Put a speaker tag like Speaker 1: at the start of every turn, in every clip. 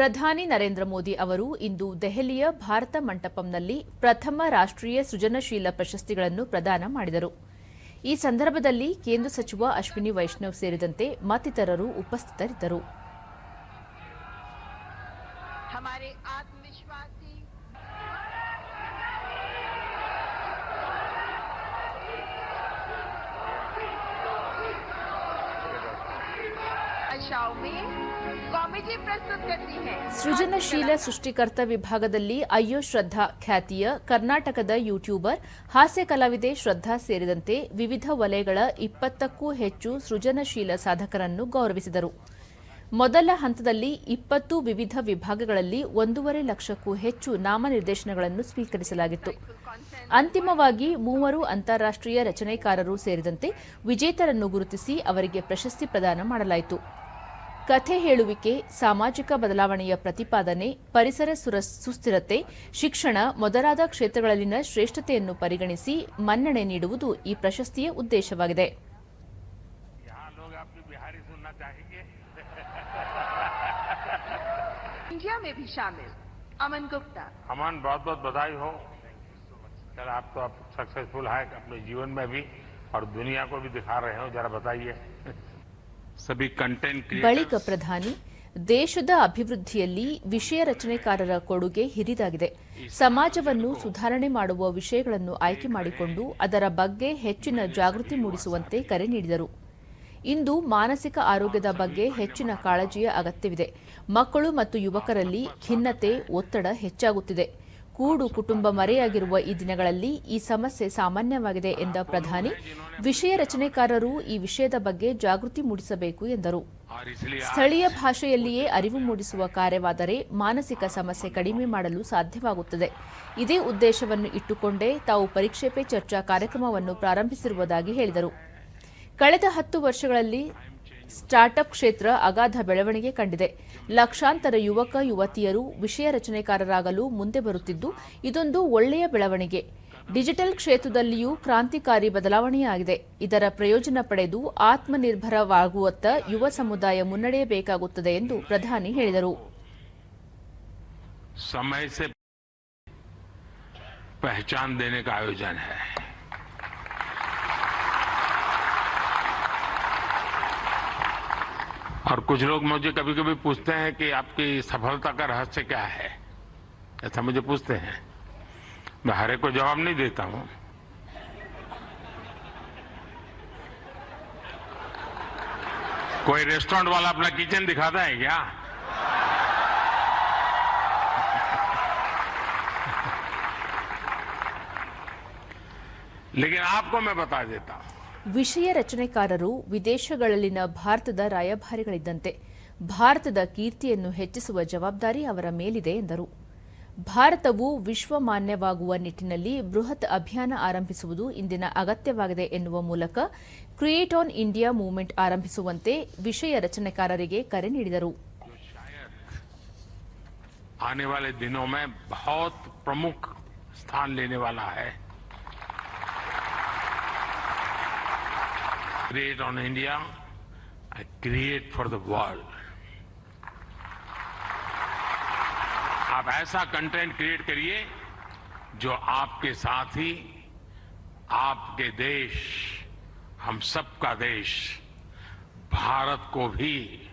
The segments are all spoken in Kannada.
Speaker 1: ಪ್ರಧಾನಿ ನರೇಂದ್ರ ಮೋದಿ ಅವರು ಇಂದು ದೆಹಲಿಯ ಭಾರತ ಮಂಟಪಂನಲ್ಲಿ ಪ್ರಥಮ ರಾಷ್ಟ್ರೀಯ ಸೃಜನಶೀಲ ಪ್ರಶಸ್ತಿಗಳನ್ನು ಪ್ರದಾನ ಮಾಡಿದರು. ಈ ಸಂದರ್ಭದಲ್ಲಿ ಕೇಂದ್ರ ಸಚಿವ ಅಶ್ವಿನಿ ವೈಷ್ಣವ್ ಸೇರಿದಂತೆ ಮತ್ತಿತರರು ಉಪಸ್ಥಿತರಿದ್ದರು. ಸೃಜನಶೀಲ ಸೃಷ್ಟಿಕರ್ತ ವಿಭಾಗದಲ್ಲಿ ಅಯ್ಯೋ ಶ್ರದ್ಧಾ ಖ್ಯಾತಿಯ ಕರ್ನಾಟಕದ ಯೂಟ್ಯೂಬರ್, ಹಾಸ್ಯ ಕಲಾವಿದೆ ಶ್ರದ್ಧಾ ಸೇರಿದಂತೆ ವಿವಿಧ ವಲಯಗಳ ಇಪ್ಪತ್ತಕ್ಕೂ ಹೆಚ್ಚು ಸೃಜನಶೀಲ ಸಾಧಕರನ್ನು ಗೌರವಿಸಿದರು. ಮೊದಲ ಹಂತದಲ್ಲಿ ಇಪ್ಪತ್ತು ವಿವಿಧ ವಿಭಾಗಗಳಲ್ಲಿ ಒಂದೂವರೆ ಲಕ್ಷಕ್ಕೂ ಹೆಚ್ಚು ನಾಮನಿರ್ದೇಶನಗಳನ್ನು ಸ್ವೀಕರಿಸಲಾಗಿತ್ತು. ಅಂತಿಮವಾಗಿ ಮೂವರು ಅಂತಾರಾಷ್ಟ್ರೀಯ ರಚನೆಕಾರರು ಸೇರಿದಂತೆ ವಿಜೇತರನ್ನು ಗುರುತಿಸಿ ಅವರಿಗೆ ಪ್ರಶಸ್ತಿ ಪ್ರದಾನ ಮಾಡಲಾಯಿತು. ಕಥೆ ಹೇಳುವಿಕೆ ಸಾಮಾಜಿಕ ಬದಲಾವಣೆಯ ಪ್ರತಿಪಾದನೆ ಪರಿಸರ ಸುರ- ಸುಸ್ಥಿರತೆ ಶಿಕ್ಷಣ ಮೊದಲಾದ ಕ್ಷೇತ್ರಗಳಲ್ಲಿನ ಶ್ರೇಷ್ಠತೆಯನ್ನು ಪರಿಗಣಿಸಿ ಮನ್ನಣೆ ನೀಡುವುದು ಈ ಪ್ರಶಸ್ತಿಯ ಉದ್ದೇಶವಾಗಿದೆ
Speaker 2: यहाँ लोग आपकी बिहारी सुनना चाहेंगे
Speaker 3: इंडिया में भी शामिल अमन गुप्ता
Speaker 2: अमन बहुत बहुत बधाई हो सर आप तो आप सक्सेसफुल है अपने जीवन में भी और दुनिया को भी दिखा रहे हो जरा बताइए सभी कंटेंट
Speaker 1: ಬಳಿಕ ಪ್ರಧಾನಿ ದೇಶದ ಅಭಿವೃದ್ಧಿಯಲ್ಲಿ ವಿಷಯ ರಚನೆಕಾರರ ಕೊಡುಗೆ ಹಿರಿದಾಗಿದೆ. ಸಮಾಜವನ್ನು ಸುಧಾರಣೆ ಮಾಡುವ ವಿಷಯಗಳನ್ನು ಆಯ್ಕೆ ಮಾಡಿಕೊಂಡು ಅದರ ಬಗ್ಗೆ ಹೆಚ್ಚಿನ ಜಾಗೃತಿ ಮೂಡಿಸುವಂತೆ ಕರೆ ನೀಡಿದರು. ಇಂದು ಮಾನಸಿಕ ಆರೋಗ್ಯದ ಬಗ್ಗೆ ಹೆಚ್ಚಿನ ಕಾಳಜಿಯ ಅಗತ್ಯವಿದೆ. ಮಕ್ಕಳು ಮತ್ತು ಯುವಕರಲ್ಲಿ ಖಿನ್ನತೆ ಒತ್ತಡ ಹೆಚ್ಚಾಗುತ್ತಿದೆ. ಕೂಡು ಕುಟುಂಬ ಮರೆಯಾಗಿರುವ ಈ ದಿನಗಳಲ್ಲಿ ಈ ಸಮಸ್ಯೆ ಸಾಮಾನ್ಯವಾಗಿದೆ ಎಂದ ಪ್ರಧಾನಿ. ವಿಷಯ ರಚನೆಕಾರರು ಈ ವಿಷಯದ ಬಗ್ಗೆ ಜಾಗೃತಿ ಮೂಡಿಸಬೇಕು ಎಂದರು. ಸ್ಥಳೀಯ ಭಾಷೆಯಲ್ಲಿಯೇ ಅರಿವು ಮೂಡಿಸುವ ಕಾರ್ಯವಾದರೆ ಮಾನಸಿಕ ಸಮಸ್ಯೆ ಕಡಿಮೆ ಮಾಡಲು ಸಾಧ್ಯವಾಗುತ್ತದೆ. ಇದೇ ಉದ್ದೇಶವನ್ನು ಇಟ್ಟುಕೊಂಡೇ ತಾವು ಪರೀಕ್ಷೆ ಪೇ ಚರ್ಚಾ ಕಾರ್ಯಕ್ರಮವನ್ನು ಪ್ರಾರಂಭಿಸಿರುವುದಾಗಿ ಹೇಳಿದರು. ಕಳೆದ ಹತ್ತು ವರ್ಷಗಳಲ್ಲಿ ಸ್ಟಾರ್ಟ್ಅಪ್ ಕ್ಷೇತ್ರ ಅಗಾಧ ಬೆಳವಣಿಗೆ ಕಂಡಿದೆ. ಲಕ್ಷಾಂತರ ಯುವಕ, ಯುವತಿಯರು ವಿಷಯ ರಚನೆಕಾರರಾಗಲು ಮುಂದೆ ಬರುತ್ತಿದ್ದು, ಇದೊಂದು ಒಳ್ಳೆಯ ಬೆಳವಣಿಗೆ. ಡಿಜಿಟಲ್ ಕ್ಷೇತ್ರದಲ್ಲಿಯೂ ಕ್ರಾಂತಿಕಾರಿ ಬದಲಾವಣೆಯಾಗಿದೆ. ಇದರ ಪ್ರಯೋಜನ ಪಡೆದು ಆತ್ಮನಿರ್ಭರವಾಗುವತ್ತ ಯುವ ಸಮುದಾಯ ಮುನ್ನಡೆಯಬೇಕಾಗುತ್ತದೆ ಎಂದು ಪ್ರಧಾನಿ ಹೇಳಿದರು.
Speaker 2: ಪಹಚಾನ್ ದೇನೆ ಆಯೋಜನ और कुछ लोग मुझे कभी कभी पूछते हैं कि आपकी सफलता का रहस्य क्या है। ऐसा मुझे पूछते हैं। मैं हरे को जवाब नहीं देता हूँ। कोई रेस्टोरेंट वाला अपना किचन दिखाता है क्या? लेकिन आपको मैं बता देता हूँ।
Speaker 1: ವಿಷಯ ರಚನೆಕಾರರು ವಿದೇಶಗಳಲ್ಲಿನ ಭಾರತದ ರಾಯಭಾರಿಗಳಿದ್ದಂತೆ ಭಾರತದ ಕೀರ್ತಿಯನ್ನು ಹೆಚ್ಚಿಸುವ ಜವಾಬ್ದಾರಿ ಅವರ ಮೇಲಿದೆ ಎಂದರು. ಭಾರತವು ವಿಶ್ವ ಮಾನ್ಯವಾಗುವ ನಿಟ್ಟಿನಲ್ಲಿ ಬೃಹತ್ ಅಭಿಯಾನ ಆರಂಭಿಸುವುದು ಇಂದಿನ ಅಗತ್ಯವಾಗಿದೆ ಎನ್ನುವ ಮೂಲಕ ಕ್ರಿಯೇಟ್ ಆನ್ ಇಂಡಿಯಾ ಮೂವ್ಮೆಂಟ್ ಆರಂಭಿಸುವಂತೆ ವಿಷಯ ರಚನೆಕಾರರಿಗೆ ಕರೆ ನೀಡಿದರು.
Speaker 2: ಆನೆ ವಾಲೆ ದಿನೋ ಮೇ ಬಹುತ್ ಪ್ರಮುಖ ಸ್ಥಾನ ಲೇನೆ ವಾಲಾ ಹೈ. है create on India create for the world आप ऐसा कंटेंट क्रिएट करिए, जो आपके साथ ही आपके देश, हम सबका देश, भारत को भी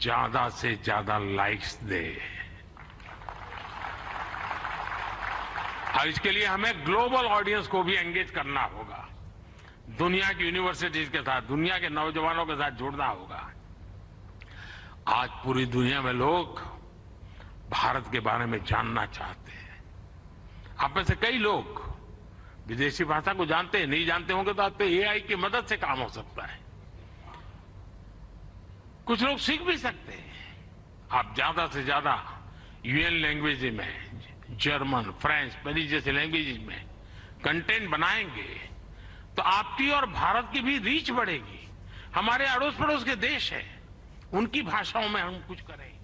Speaker 2: ज़्यादा से ज़्यादा लाइक्स दे। और इसके लिए हमें ग्लोबल ऑडियंस को भी एंगेज करना होगा। दुनिया की यूनिवर्सिटीज के साथ, दुनिया के नौजवानों के साथ जुड़ना होगा। आज पूरी दुनिया में लोग भारत के बारे में जानना चाहते हैं। आप में से कई लोग विदेशी भाषा को जानते हैं, नहीं जानते होंगे तो आपके एआई की मदद से काम हो सकता है। कुछ लोग सीख भी सकते हैं। आप ज़्यादा से ज़्यादा यूएन लैंग्वेज में जर्मन फ्रेंच स्पेनिश जैसे लैंग्वेज में कंटेंट बनाएँगे। तो आपकी और भारत की भी रीच बढ़ेगी। हमारे अड़ोस पड़ोस के देश हैं। उनकी भाषाओं में हम कुछ करें।